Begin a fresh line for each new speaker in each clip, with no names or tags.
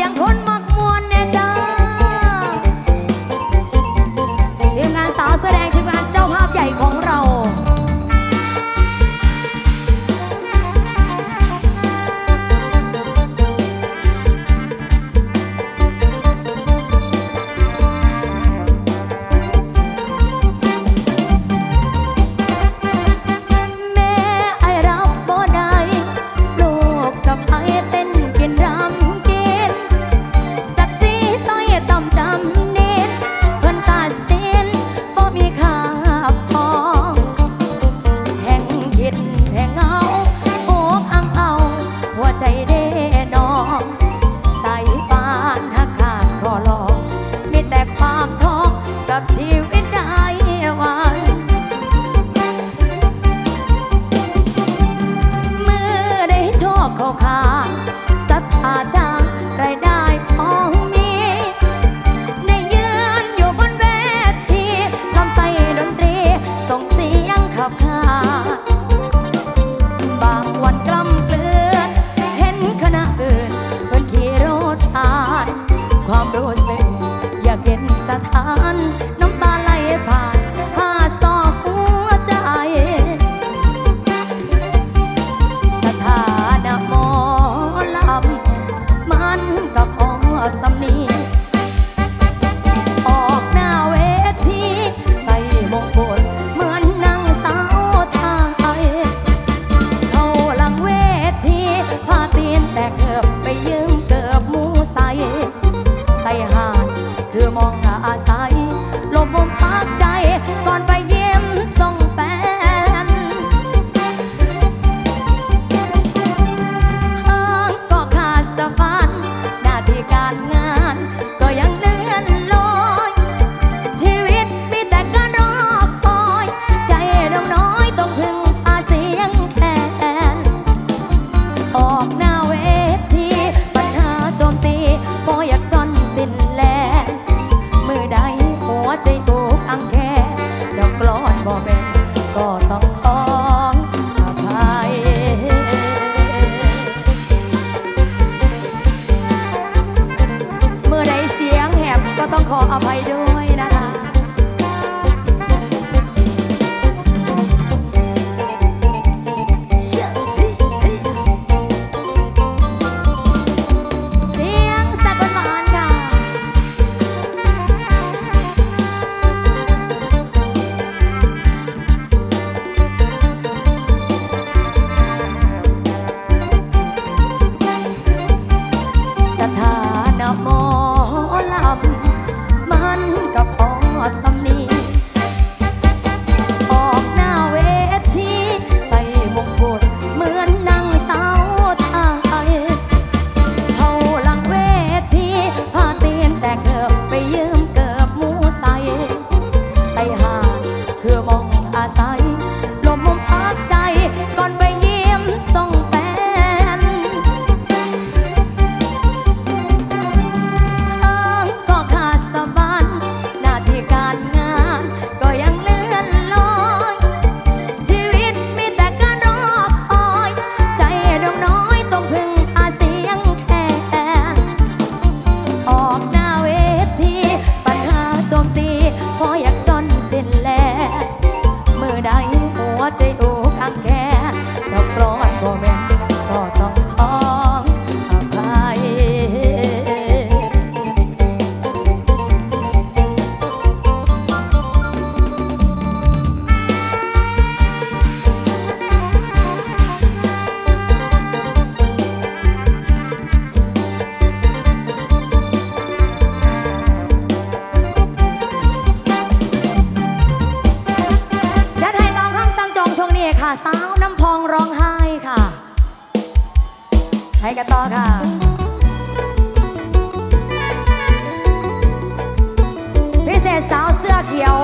สียงคน่ะสาวน้ำพองร้องไห้ค่ะให้กันต่อค่ะพิเศษสาวเสื้อเขียว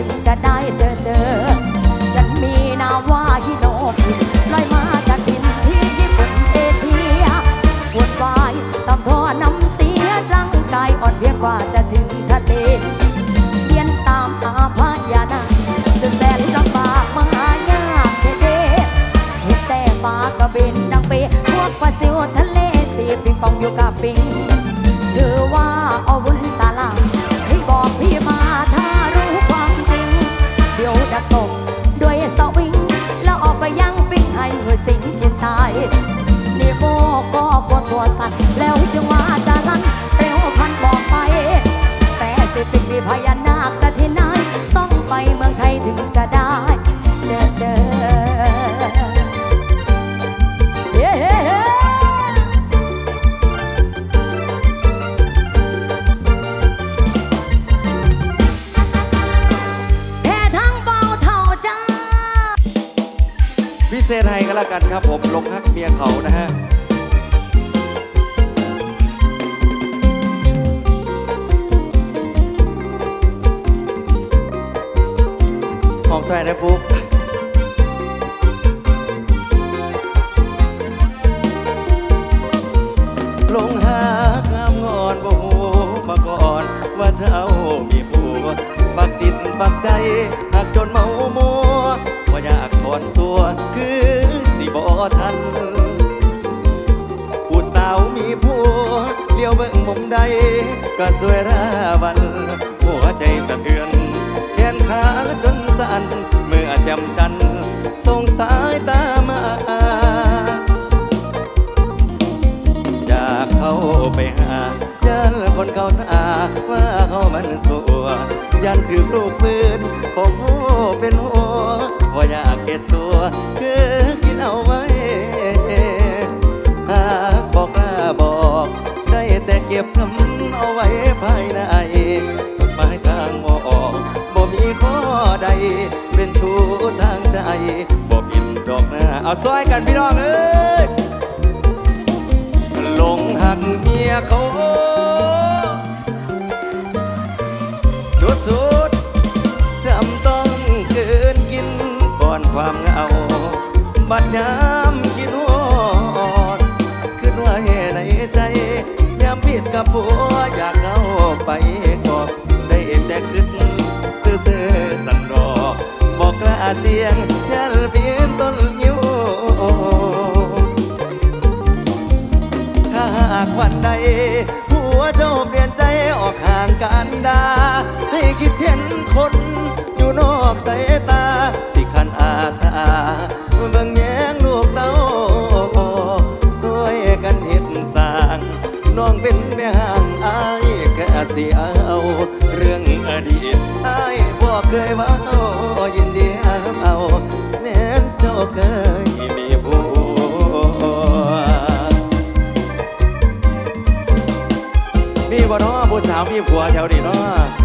ึงจะได้เจอเจอ จะมีนาว่าฮิโนบิลอยมาจากดินที่ญี่ปุ่นเอเชียปวุ่นวายต้องทอน้ำเสียร่างกายอ่อนเพียกว่าจะถึงทะเลเปลี่ยนตามอาพยานาสุดแสนลำบากมหายากเด็ดเห็นแต่ปากระเบนดังเปพวกปลาซิวทะเลตีปิงปองอยู่กับปิงเจอว่าเอาบุ่
น ศษให้ก็แล้วกันครับผมลงฮักเมียเขานะฮะหอมใส่นะปุ๊บลงหางามงอนบ่หูมาก่อนว่าเจ้ามีผัวปักจิตปักใจหากจนเมาโม อนตัวคือสิบอทัน ผู้สาวมีผัวเลี้ยวเบิ่งมุมใด ก็สวยราวัน หัวใจสะเทือน แขนขาจนสั่นเมื่อจำจันส่งสายตามาอยากเข้าไปหาย่านคนเขาสะอาว่าเขามันสัวยันถือรูปพืนของโหเป็นหัวว่าอย่า เก็ดสัวคือกินเอาไว้หากบอกกล้าบอก ได้แต่เก็บคำเอาไว้ภายในหมายทางมอกบ่มีข้อใด เป็นชู้ทางใจบ่ผิดดอกหน้าเอาซอยกันพี่น้องเอ้ยหลงหักเมียเขา ยามคิดฮอดคิดว่าแหงในใจยามผิดกับผัวอยากเข้าไปกอดได้แต่คิดซื่อๆสันดอบอกกล้าเสียงยันเพียนต้นยิ้วถ้าหากวันใดผัวเจ้าเปลี่ยนใจออกห่างกันดา ให้คิดเห็นคนอยู่นอกสายตา สิขันอาสาเบิ่ง วนี้เนาะ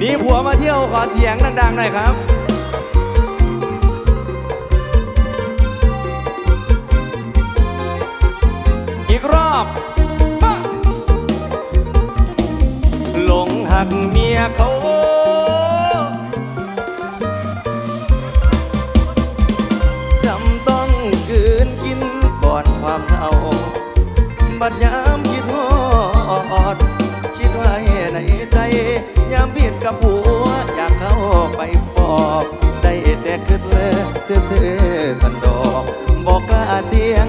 มีผัวมาเที่ยวขอเสียงดังๆหน่อยครับอีกรอบหลงหักเมียเขาจำต้องกืนกินก่อนความเหงาบัดยา ดฮอดคิดไว้ในใจยามผิดกับผัว อยากเข้าไปฟอบ ได้แต่คิดเลยเสื้อสันดอก บอกกล้าเสียง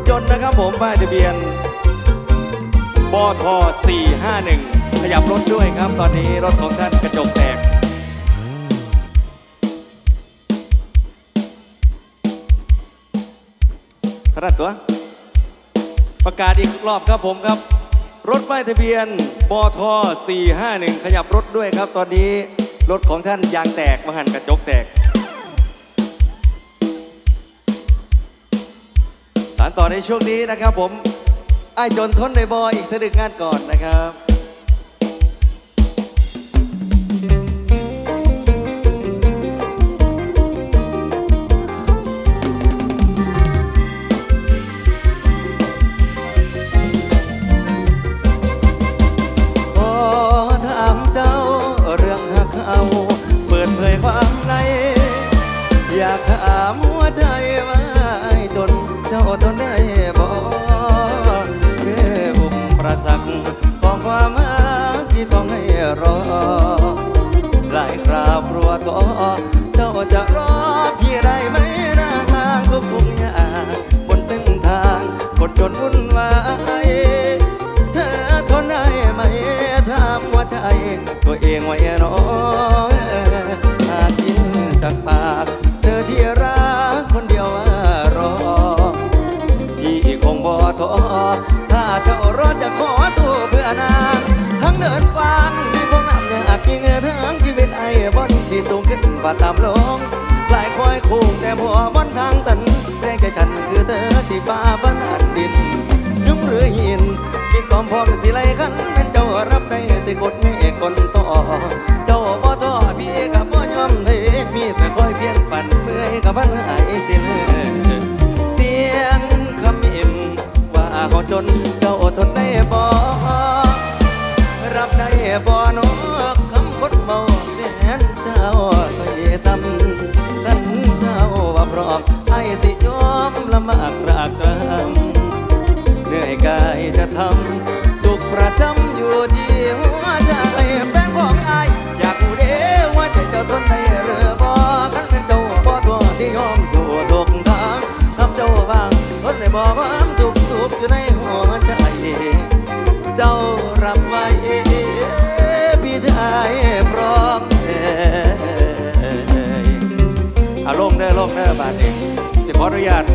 ถยนต์นะครับผมป้ายทะเบียนบท451 ขยับรถด้วยครับตอนนี้รถของท่านกระจกแตกขนาดตัว ประกาศอีกรอบครับผมครับ รถป้ายทะเบียนบท451 ขยับรถด้วยครับ ตอนนี้รถของท่านยางแตกมาหันกระจกแตก ต่อในช่วงนี้นะครับผมไอ้จนทนในบอยอีกสะดึกงานก่อนนะครับ ว่าตามลงหลายคอยคงแต่ผัวบนทางตันแรงใจฉันคือเธอสีฟ้าบันอันดิน ยุ่งหรือหินมีความพร้อมสิไลกันเป็นเจ้ารับได้สิกดไม่คนต่อ เจ้าบ่ท้อพี่กับบ่ยอมเทมีแต่คอยเพียงฝันเมื่อยกับพันหายสิ้นเสียงคำอินว่าเขาจนเจ้าอดทนได้บ่รับได้บ่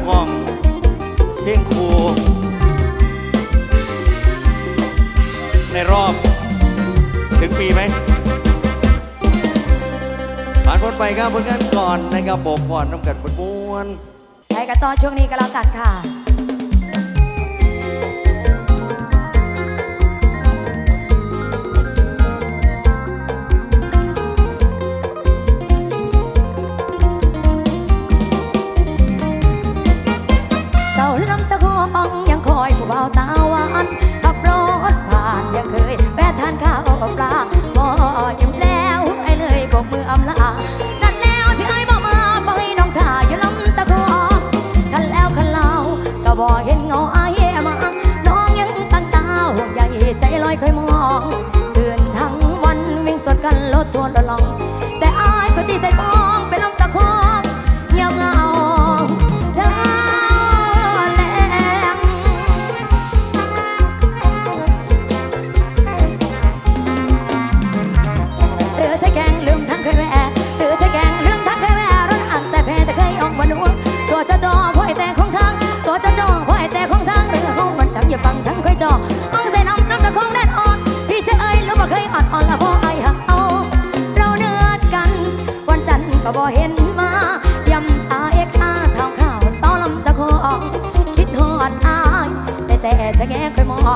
ห้องเพลงครูในรอบ ถึงปีไหมผ่านพ้นไปครับผลงานก่อนนะครับโบกก่อนน้ำกันบนม้วน
ใช้กันต่อช่วงนี้ก็แล้วกันค่ะ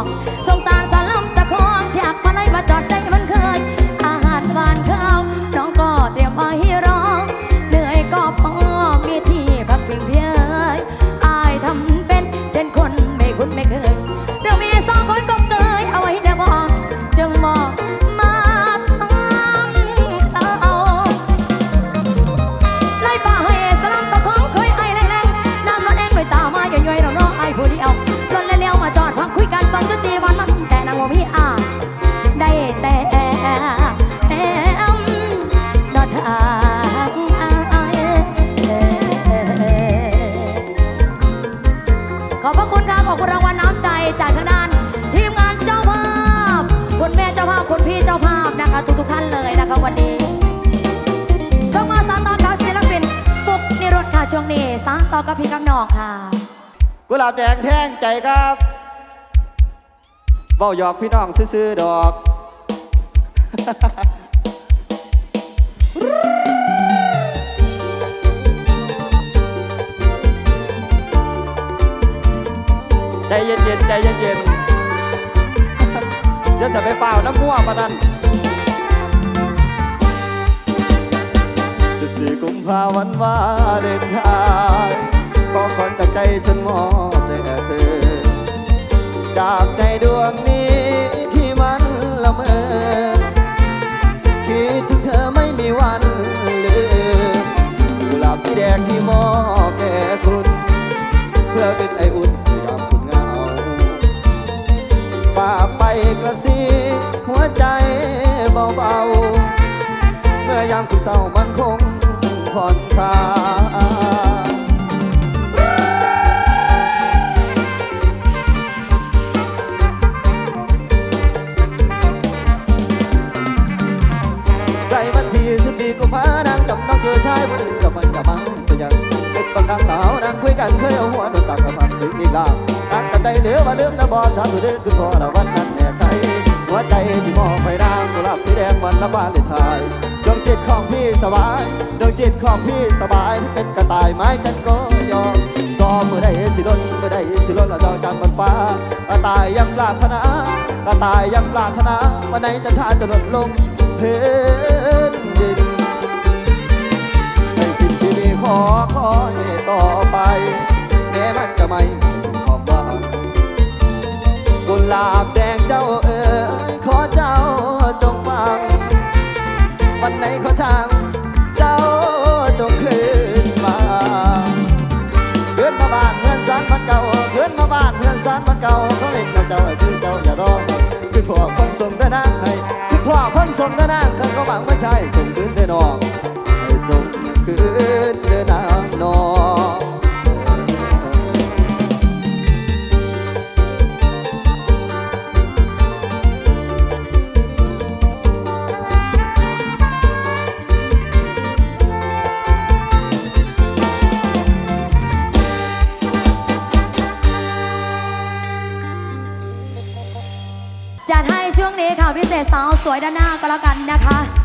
ง่ ต่อกับพี่กังนอกค่ะ กุหลาบแด
งแท่งใจครับเบ้าหยอกพี่น้องซื้อๆดอก ใจเย็นๆใจเย็นๆเดี๋ยวจะไปเปล่าน้ำมั่วมานั่น14กุมภาวันวาเดินทางก็ก่อนจากใจฉันมอบแด่เธอ จากใจดวงนี้ที่มันละเมอคิดถึงเธอไม่มีวันลืมกุหลาบสีแดงที่มอบแด่คุณ เพื่อเป็นไออุ่นยามคุณเหงาฝากไปกระซิบหัวใจเบาๆ เมื่อยามคุณเศร้ามันคงผ่อนคลาย วันได้เหลือว่าเริ่มนะบอลสามสุดเดือขึ้นพอละวันนั้นแน่ใจหัวใจที่มองไปนางกุหลาบสีแดงวันละบ้านเลนไทยดวงจิตของพี่สบายดวงจิตของพี่สบายที่เป็นกระต่ายไม้ฉันก็ยอมซอมเมื่อได้สิล้นเมื่อได้สิล้นเราจองจันทร์บนฟ้ากระต่ายยังปรารถนากระต่ายยังปรารถนาวันไหนจะท่าจะหล่นลงเพนดินในสิ่งที่มีขอคอยต่อไปแม้มันจะไม่ ลาบแดงเจ้าเอ๋ยขอเจ้าจงฟัง วันไหนขาทางเจ้าจงคืนมาคืนมาบ้านเมือนสารมันเก่าคืนมาบ้านเมือนสารมันเก่าเขาเห็นนะเจ้าคือเจ้าอย่ารอคือพวกคนส่งแต่นางให้คือพวกคนส่งแต่นางเขาก็หวังว่าใช่ส่งคืนเด้นองให้ส่งคืนเด้นางนอง
สวยด้านหน้าก็แล้วกันนะคะ